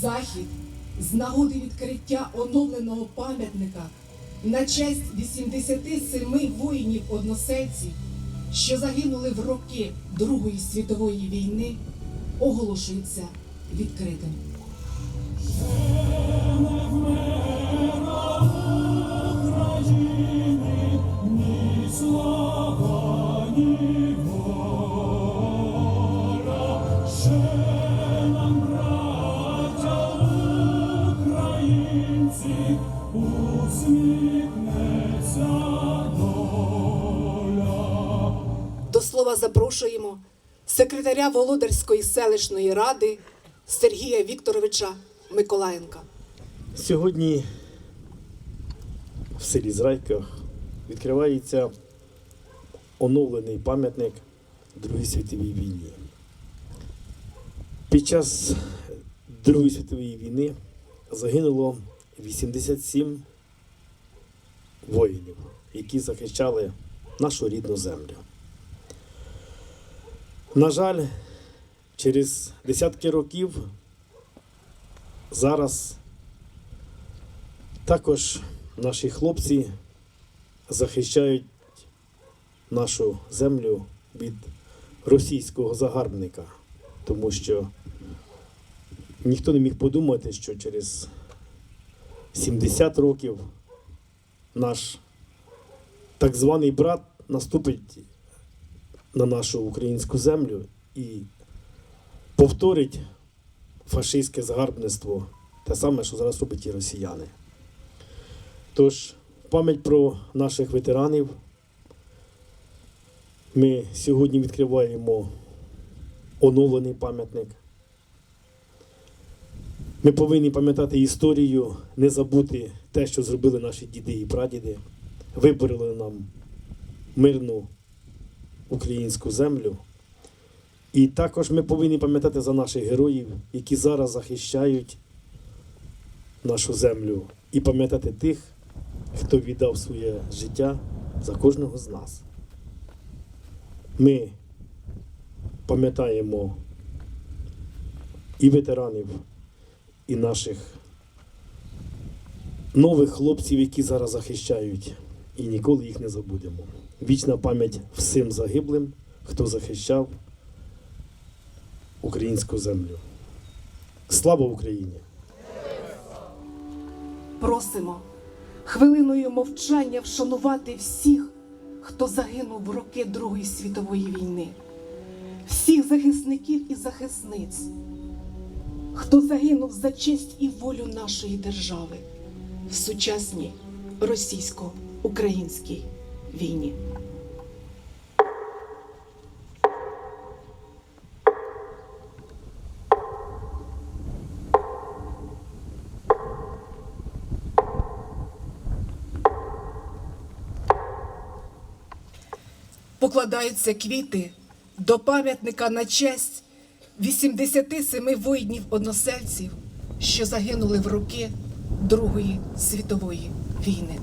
захід з нагоди відкриття оновленого пам'ятника на честь 87 воїнів-односельців, що загинули в роки Другої світової війни, оголошується відкритим. Слова запрошуємо секретаря Володарської селищної ради Сергія Вікторовича Миколаєнка. Сьогодні в селі Зрайках відкривається оновлений пам'ятник Другій світовій війні. Під час Другої світової війни загинуло 87 воїнів, які захищали нашу рідну землю. На жаль, через десятки років зараз також наші хлопці захищають нашу землю від російського загарбника, тому що ніхто не міг подумати, що через 70 років наш так званий брат наступить на нашу українську землю і повторить фашистське загарбництво, те саме, що зараз роблять і росіяни. Тож, пам'ять про наших ветеранів ми сьогодні відкриваємо оновлений пам'ятник. Ми повинні пам'ятати історію, не забути те, що зробили наші діди і прадіди, виборили нам мирну українську землю. І також ми повинні пам'ятати за наших героїв, які зараз захищають нашу землю, і пам'ятати тих, хто віддав своє життя за кожного з нас. Ми пам'ятаємо і ветеранів, і наших нових хлопців, які зараз захищають, і ніколи їх не забудемо. Вічна пам'ять всім загиблим, хто захищав українську землю. Слава Україні! Просимо хвилиною мовчання вшанувати всіх, хто загинув в роки Другої світової війни, всіх захисників і захисниць, хто загинув за честь і волю нашої держави в сучасній російсько-українській війні. покладаються квіти до пам'ятника на честь 87 воїнів-односельців, що загинули в роки Другої світової війни.